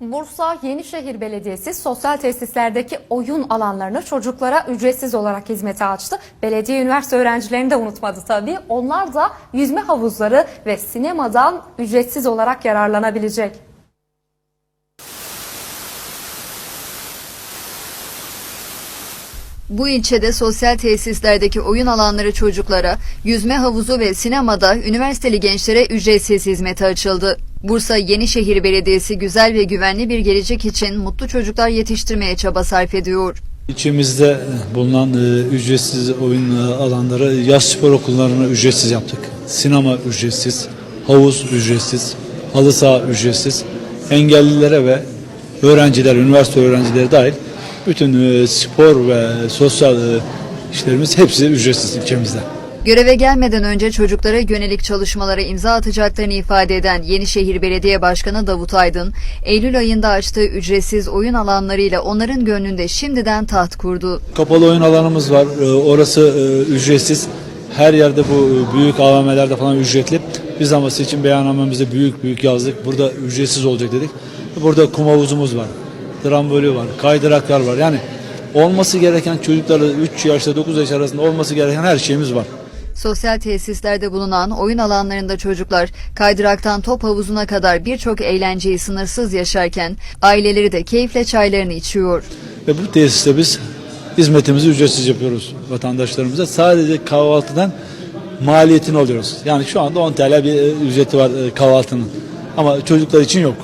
Bursa Yenişehir Belediyesi sosyal tesislerdeki oyun alanlarını çocuklara ücretsiz olarak hizmete açtı. Belediye üniversite öğrencilerini de unutmadı tabii. Onlar da yüzme havuzları ve sinemadan ücretsiz olarak yararlanabilecek. Bu ilçede sosyal tesislerdeki oyun alanları çocuklara, yüzme havuzu ve sinemada üniversiteli gençlere ücretsiz hizmete açıldı. Bursa Yenişehir Belediyesi güzel ve güvenli bir gelecek için mutlu çocuklar yetiştirmeye çaba sarf ediyor. İlçemizde bulunan e, ücretsiz oyun e, alanları yaz spor okullarını ücretsiz yaptık. Sinema ücretsiz, havuz ücretsiz, halı saha ücretsiz. Engellilere ve öğrenciler, üniversite öğrencileri dahil bütün e, spor ve sosyal işlerimiz hepsi ücretsiz ilçemizde. Göreve gelmeden önce çocuklara yönelik çalışmalara imza atacaklarını ifade eden Yenişehir Belediye Başkanı Davut Aydın, Eylül ayında açtığı ücretsiz oyun alanlarıyla onların gönlünde şimdiden taht kurdu. Kapalı oyun alanımız var. E, Orası e, ücretsiz. Her yerde bu e, büyük AVM'lerde falan ücretli. Biz ama seçim beyannamemizde büyük büyük yazdık. Burada ücretsiz olacak dedik. Burada kum havuzumuz var. Trambolü var. Kaydıraklar var. Yani olması gereken çocuklarla 3 yaşla 9 yaş arasında olması gereken her şeyimiz var. Sosyal tesislerde bulunan oyun alanlarında çocuklar kaydıraktan top havuzuna kadar birçok eğlenceyi sınırsız yaşarken aileleri de keyifle çaylarını içiyor. Ve bu tesiste biz hizmetimizi ücretsiz yapıyoruz vatandaşlarımıza. Sadece kahvaltıdan maliyetini alıyoruz. Yani şu anda 10 TL bir e, ücreti var e, kahvaltının. Ama çocuklar için yok.